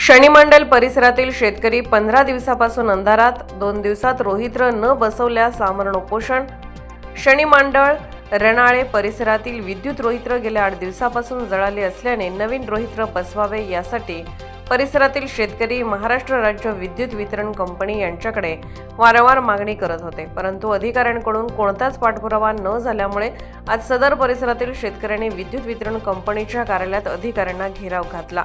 शनिमंडल परिसरातील शेतकरी पंधरा दिवसापासून अंधारात दोन दिवसात रोहित्र न बसवल्यास आमरण उपोषण. शनिमंडळ रणाळे परिसरातील विद्युत रोहित्र गेल्या आठ दिवसापासून जळाले असल्याने नवीन रोहित्र बसवावे यासाठी परिसरातील शेतकरी महाराष्ट्र राज्य विद्युत वितरण कंपनी यांच्याकडे वारंवार मागणी करत होते. परंतु अधिकाऱ्यांकडून कोणताच पाठपुरावा न झाल्यामुळे आज सदर परिसरातील शेतकऱ्यांनी विद्युत वितरण कंपनीच्या कार्यालयात अधिकाऱ्यांना घेराव घातला.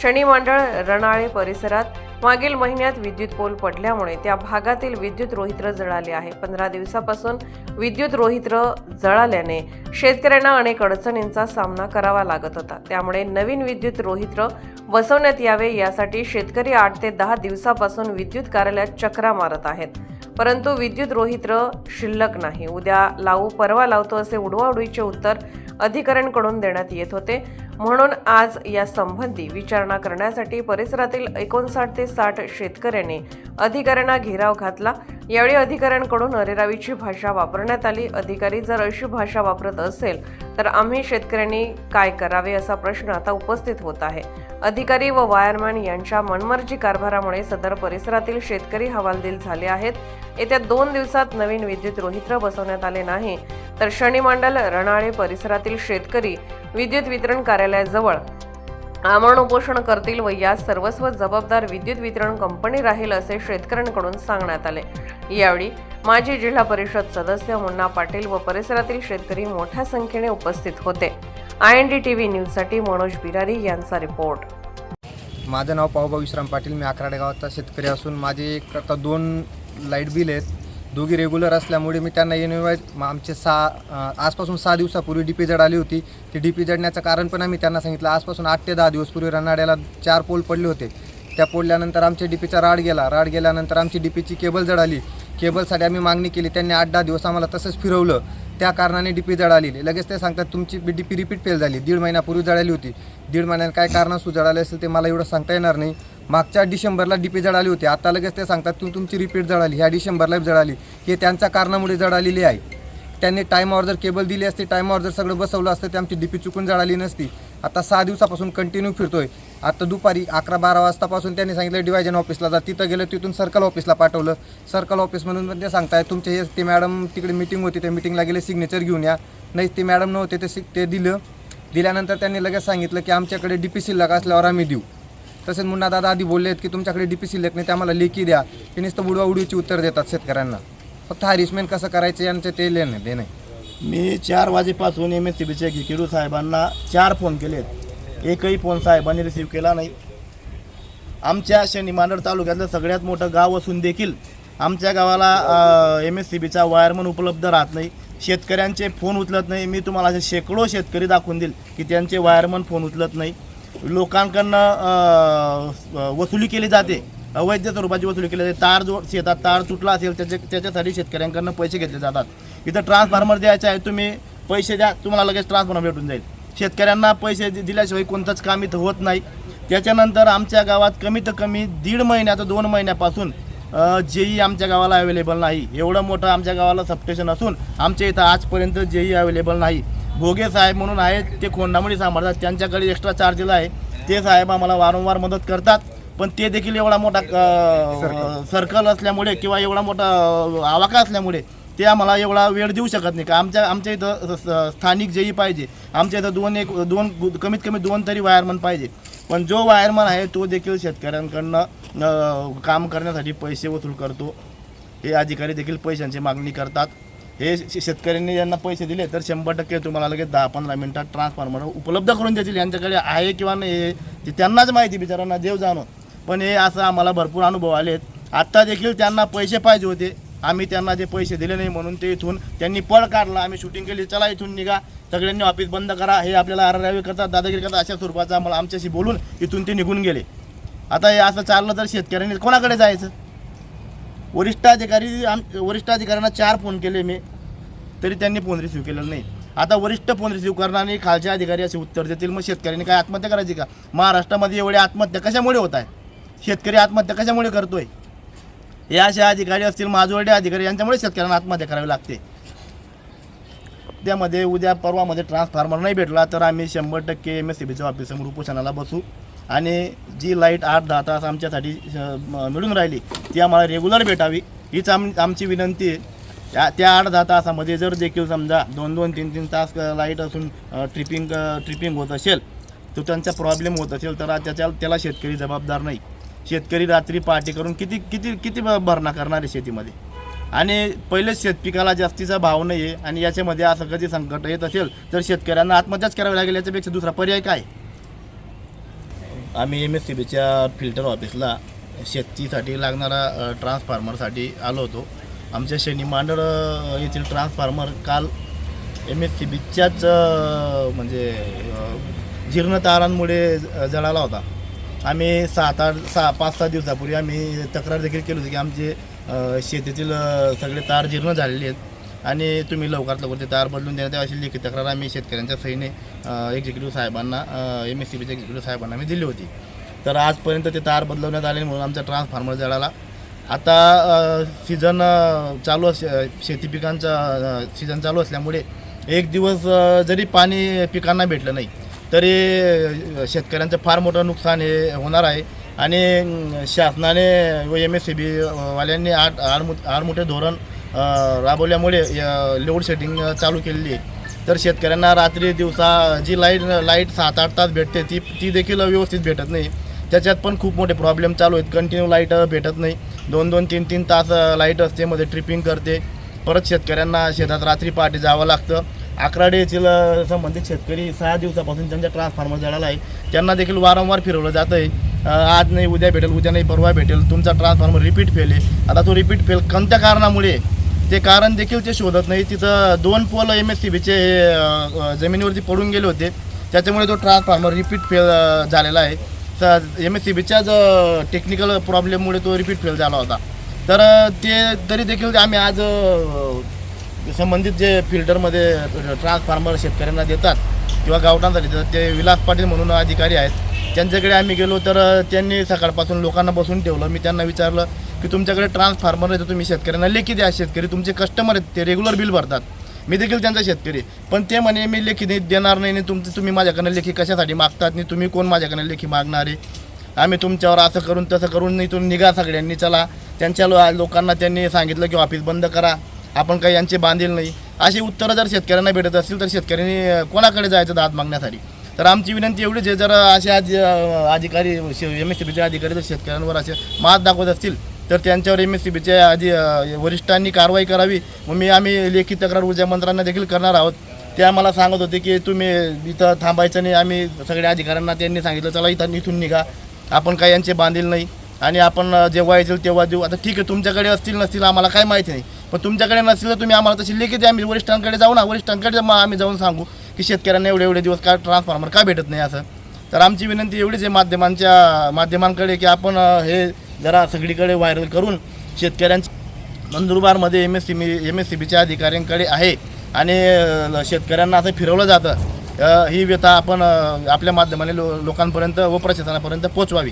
शनी मांडळ रणाळे परिसरात मागील महिन्यात विद्युत पोल पडल्यामुळे त्या भागातील विद्युत रोहित्र जळाले आहे. पंधरा दिवसापासून विद्युत रोहित्र जळाल्याने शेतकऱ्यांना अनेक अडचणींचा सामना करावा लागत होता. त्यामुळे नवीन विद्युत रोहित्र बसवण्यात यावे यासाठी शेतकरी आठ ते दहा दिवसापासून विद्युत कार्यालयात चक्रा मारत आहेत. परंतु विद्युत रोहित्र शिल्लक नाही. उद्या लावू परवा लावतो असे उडवाउडीचे उत्तर अधिकाऱ्यांकडून देण्यात येत होते. म्हणून आज या संबंधी विचारणा करण्यासाठी परिसरातील एकोणसाठ ते साठ शेतकऱ्यांनी अधिकाऱ्यांना घेराव घातला. यावेळी अधिकाऱ्यांकडून अरेरावीची भाषा वापरण्यात आली. अधिकारी जर अशी भाषा वापरत असेल तर आम्ही शेतकऱ्यांनी काय करावे असा प्रश्न आता उपस्थित होत आहे. अधिकारी व वायरमॅन यांच्या मनमर्जी कारभारामुळे सदर परिसरातील शेतकरी हवालदिल झाले आहेत. येत्या दोन दिवसात नवीन विद्युत रोहित्र बसवण्यात आले नाही. तर शनिमंडल रणाळे परिसरातील शेतकरी विद्युत वितरण कार्यालयाजवळ. आमरण उपोषण करतील व या सर्वस्व जबाबदार विद्युत वितरण कंपनी राहील असे शेतकऱ्यांकडून सांगण्यात आले. यावेळी माजी जिल्हा परिषद सदस्य मुन्ना पाटील व परिसरातील शेतकरी मोठ्या संख्येने उपस्थित होते. I N D T V न्यूजसाठी मनोज बिरारी यांचा रिपोर्ट. माझं नाव पाहुबा विश्राम पाटील. मी अकराडे गावाचा शेतकरी असून माझे एक आता दोन लाइट बिल आहेत. दोघी रेग्युलर असल्यामुळे मी त्यांना एन आमचे सहा आजपासून सहा दिवसापूर्वी डी पी जड आली होती. ती डी पी जडण्याचं कारण पण आम्ही त्यांना सांगितलं. आजपासून आठ ते दहा दिवस पूर्वी रनाड्याला चार पोल पडले होते. त्या पोडल्यानंतर आमच्या डी पीचा राड गेला. राड गेल्यानंतर आमची डी पीची केबल जळाली केबलसाठी आम्ही मागणी केली. त्यांनी आठ दहा दिवस आम्हाला तसंच फिरवलं. त्या कारणाने डी पी जळाली लगेच ते सांगतात तुमची डी पी रिपीट फेल झाली. दीड महिन्यापूर्वी जळाली होती. दीड महिन्याने काय कारणास्तव जळाली असेल ते मला एवढं सांगता येणार नाही. मागच्या डिसेंबरला डी पी जळाली होती. आता लगेच ते सांगतात तुम तुमची रिपीट जळाली ह्या डिसेंबरला जळाली हे त्यांच्या कारणामुळे जळालेली आहे. त्यांनी टायमावर जर केबल दिली असती टायमावर जर सगळं बसवलं असतं ते आमची डी पी चुकून जळाली नसती. आता सहा दिवसापासून कंटिन्यू फिरतोय. आता दुपारी अकरा बारा वाजतापासून त्यांनी सांगितलं डिव्हायजन ऑफिसला जा. तिथं गेलं तिथून सर्कल ऑफिसला पाठवलं. सर्कल ऑफिसमधून पण ते सांगताय तुमचे हे ते मॅडम तिकडे मिटिंग होती त्या मिटिंगला गेले सिग्नेचर घेऊन या. नाही ते मॅडम नव्हते ते सिग ते दिलं. दिल्यानंतर त्यांनी लगेच सांगितलं की आमच्याकडे डी पी शिल्लक असल्यावर आम्ही देऊ. तसेच मुन्ना दादा आधी बोलले आहेत की तुमच्याकडे डी पी शिल्लक नाही ते आम्हाला लेखी द्या. ते नुसतं बुडवा उडीची उत्तर देतात शेतकऱ्यांना. फक्त हॅरिसमेंट कसं करायचं यांचं ते लेणं देणं मी चार वाजेपासून एम एस सी बीचे गिकिडू साहेबांना चार फोन केलेत. एकही फोन साहेबांनी रिसीव केला नाही. आमच्या शनिमांडळ तालुक्यातलं सगळ्यात मोठं गाव असून देखील आमच्या गावाला एम एस सी बीचा वायरमन उपलब्ध राहत नाही. शेतकऱ्यांचे फोन उचलत नाही. मी तुम्हाला असे शेकडो शेतकरी दाखवून देईल की त्यांचे वायरमन फोन उचलत नाही. लोकांकडनं वसुली केली जाते. अवैध स्वरूपाची वसुली केली जाते. तार जो शेतात तार तुटला असेल त्याच्या त्याच्यासाठी शेतकऱ्यांकडनं पैसे घेतले जातात. इथं ट्रान्सफॉर्मर द्यायचे आहे तुम्ही पैसे द्या तुम्हाला लगेच ट्रान्सफॉर्मर भेटून जाईल. शेतकऱ्यांना पैसे दिल्याशिवाय कोणतंच काम इथं होत नाही. त्याच्यानंतर आमच्या गावात कमीत कमी दीड महिन्यात दोन महिन्यापासून जेई आमच्या गावाला अवेलेबल नाही. एवढं मोठं आमच्या गावाला सबस्टेशन असून आमच्या इथं आजपर्यंत जेई अवेलेबल नाही. भोगे साहेब म्हणून आहेत ते खोंडामणी सांभाळतात त्यांच्याकडे एक्स्ट्रा चार्जेस आहे. ते साहेब आम्हाला वारंवार मदत करतात पण ते देखील एवढा मोठा सर्कल असल्यामुळे किंवा एवढा मोठा आवाका असल्यामुळे ते आम्हाला एवढा वेळ देऊ शकत नाही. का आमच्या आमच्या इथं स्थानिक जेही पाहिजे. आमच्या इथं दोन एक दोन कमीत कमी दोन तरी वायरमन पाहिजे. पण जो वायरमन आहे तो देखील शेतकऱ्यांकडनं काम करण्यासाठी पैसे वसूल करतो. हे अधिकारी देखील पैशांची मागणी करतात. हे शे- शेतकऱ्यांनी यांना पैसे दिले तर शंभर टक्के तुम्हाला लगेच दहा पंधरा मिनिटात ट्रान्सफॉर्मर उपलब्ध करून देतील. यांच्याकडे आहे किंवा नाही हे ते त्यांनाच माहिती बिचारांना देव जाणो. पण हे असं आम्हाला भरपूर अनुभव आलेत. आत्ता देखील त्यांना पैसे पाहिजे होते. आम्ही त्यांना ते पैसे दिले नाही म्हणून ते इथून त्यांनी पळ काढला. आम्ही शूटिंग केली चला इथून निघा. सगळ्यांनी ऑफिस बंद करा. हे आपल्याला आरारावी करतात दादागिरी करतात. अशा स्वरूपाचा आम्हाला आमच्याशी बोलून इथून ते निघून गेले. आता हे असं चाललं तर शेतकऱ्यांनी कोणाकडे जायचं? वरिष्ठ अधिकारी आम वरिष्ठ अधिकाऱ्यांना चार फोन केले मी तरी त्यांनी फोन रिसिव्ह केलेला नाही. आता वरिष्ठ फोन रिसीव्ह करणारे खालचे अधिकारी असे उत्तर देतील. मग शेतकऱ्यांनी काय आत्महत्या करायची का? महाराष्ट्रामध्ये एवढे आत्महत्या कशामुळे होत आहे? शेतकरी आत्महत्या कशामुळे करतोय? हे असे अधिकारी असतील माजोर्डे अधिकारी यांच्यामुळे शेतकऱ्यांना आत्महत्या करावी लागते. त्यामध्ये उद्या परवामध्ये ट्रान्सफॉर्मर नाही भेटला तर आम्ही शंभर टक्के एम एस सी बीच्या ऑफिससमोर उपोषणाला बसू. आणि जी लाइट आठ दहा तास आमच्यासाठी मिळून राहिली ती आम्हाला रेग्युलर भेटावी हीच आम आमची विनंती आहे. त्या त्या आठ दहा तासामध्ये जर देखील समजा दोन दोन तीन तीन तास लाइट असून ट्रिपिंग ट्रिपिंग होत असेल तो त्यांचा प्रॉब्लेम होत असेल तर त्याच्या त्याला शेतकरी जबाबदार नाही. शेतकरी रात्री पार्टी करून किती किती किती भरणा करणार आहे शेतीमध्ये? आणि पहिलेच शेतपिकाला जास्तीचा भाव नाही आहे आणि याच्यामध्ये असं कधी संकट येत असेल तर शेतकऱ्यांना आत्महत्याच करावी लागेल याच्यापेक्षा दुसरा पर्याय काय? आम्ही एम एस सी बीच्या फिल्टर ऑफिसला शेतीसाठी लागणारा ट्रान्सफॉर्मरसाठी आलो होतो. आमच्या शनी मांडर येथील ट्रान्सफॉर्मर काल एम एस सी बीच्याच म्हणजे जीर्ण तारांमुळे ज- जळाला होता. आम्ही सात आठ सहा पाच सहा दिवसापूर्वी आम्ही तक्रार देखील केली होती की आमचे शेतीतील सगळे तार जीर्ण झालेले आहेत. आणि तुम्ही लवकरात लवकर ते तार बदलून देण्यात अशी लेखी तक्रार आम्ही शेतकऱ्यांच्या सहीने एक्झिक्युटिव्ह साहेबांना एम एस सी बीच्या एक्झिक्युटिव्ह साहेबांना आम्ही दिली होती. तर आजपर्यंत ते तार बदलवण्यात आले म्हणून आमचा ट्रान्सफॉर्मर जळाला. आता सीझन चालू अस शेती पिकांचा सीझन चालू असल्यामुळे एक दिवस जरी पाणी पिकांना भेटलं नाही तरी शेतकऱ्यांचं फार मोठं नुकसान हे होणार आहे. आणि शासनाने व एम एस सी बी वाल्यांनी आठ आडमु आडमोठे धोरण राबवल्यामुळे लोड शेडिंग चालू केलेली आहे. तर शेतकऱ्यांना रात्री दिवसा जी लाइट लाइट सात आठ तास भेटते ती ती देखील व्यवस्थित भेटत नाही. त्याच्यात पण खूप मोठे प्रॉब्लेम चालू आहेत. कंटिन्यू लाइट भेटत नाही. दोन दोन तीन तीन तास लाइट असते मध्ये ट्रिपिंग करते. परत शेतकऱ्यांना शेतात रात्री पहाटे जावं लागतं. आकराडे येथील संबंधित शेतकरी सहा दिवसापासून त्यांच्या ट्रान्सफॉर्मर जळाला आहे. त्यांना देखील वारंवार फिरवलं जातं आहे आज नाही उद्या भेटेल उद्या नाही परवा भेटेल. तुमचा ट्रान्सफॉर्मर रिपीट फेल आहे. आता तो रिपीट फेल कोणत्या कारणामुळे ते कारण देखील ते शोधत नाही. तिथं दोन पोल एम एस सी बीचे जमिनीवरती पडून गेले होते. त्याच्यामुळे तो ट्रान्सफॉर्मर रिपीट फेल झालेला आहे. तर एम एस सी बीच्याच टेक्निकल प्रॉब्लेममुळे तो रिपीट फेल झाला होता. तर ते तरी देखील आम्ही आज संबंधित जे फिल्टरमध्ये ट्रान्सफॉर्मर शेतकऱ्यांना देतात किंवा गावठांसाठी देतात ते विलास पाटील म्हणून अधिकारी आहेत. त्यांच्याकडे आम्ही गेलो तर त्यांनी सकाळपासून लोकांना बसून ठेवलं. मी त्यांना विचारलं की तुमच्याकडे ट्रान्सफॉर्मर आहे तर तुम्ही शेतकऱ्यांना लेखी द्या शेतकरी. तुमचे कस्टमर आहेत ते रेग्युलर बिल भरतात. मी देखील त्यांचा शेतकरी पण ते म्हणे मी लेखी दे- देणार नाही आणि तुमचं तुम्ही माझ्याकडनं लेखी कशासाठी मागतात? आणि तुम्ही कोण माझ्याकडनं लेखी मागणार आहे? आम्ही तुमच्यावर असं करून तसं करून तुम्ही निघा सगळ्यांनी चला. त्यांच्या लो लोकांना त्यांनी सांगितलं की ऑफिस बंद करा. आपण काही यांचे बांधील नाही. अशी उत्तरं जर शेतकऱ्यांना भेटत असतील तर शेतकऱ्यांनी कोणाकडे जायचं दाद मागण्यासाठी? तर आमची विनंती एवढीच आहे. जर असे आज अधिकारी एम एस सी बीचे अधिकारी जर शेतकऱ्यांवर असे मात दाखवत असतील तर त्यांच्यावर एम एस सी बीच्या आधी वरिष्ठांनी कारवाई करावी. मग मी आम्ही लेखी तक्रार ऊर्जा मंत्र्यांना देखील करणार आहोत. ते आम्हाला सांगत होते की तुम्ही इथं थांबायचं नाही. आम्ही सगळ्या अधिकाऱ्यांना त्यांनी सांगितलं चला इथं इथून निघा. आपण काही यांचे बांधील नाही. आणि आपण जेव्हा येतील तेव्हा देऊ. आता ठीक आहे तुमच्याकडे असतील नसतील आम्हाला काय माहिती नाही. पण तुमच्याकडे नसतील तर तुम्ही आम्हाला तशी लेखी द्या. आम्ही वरिष्ठांकडे जाऊ ना. वरिष्ठांकडे मग आम्ही जाऊन सांगू की शेतकऱ्यांना एवढे एवढे दिवस का ट्रान्सफॉर्मर का भेटत नाही असं. तर आमची विनंती एवढीच आहे माध्यमांच्या माध्यमांकडे की आपण हे जरा सगळीकडे व्हायरल करून शेतकऱ्यांच्या नंदुरबारमध्ये M S C B M S C बीच्या अधिकाऱ्यांकडे आहे आणि शेतकऱ्यांना असं फिरवलं जातं. ही व्यथा आपण आपल्या माध्यमाने लो लोकांपर्यंत व प्रशासनापर्यंत पोचवावी.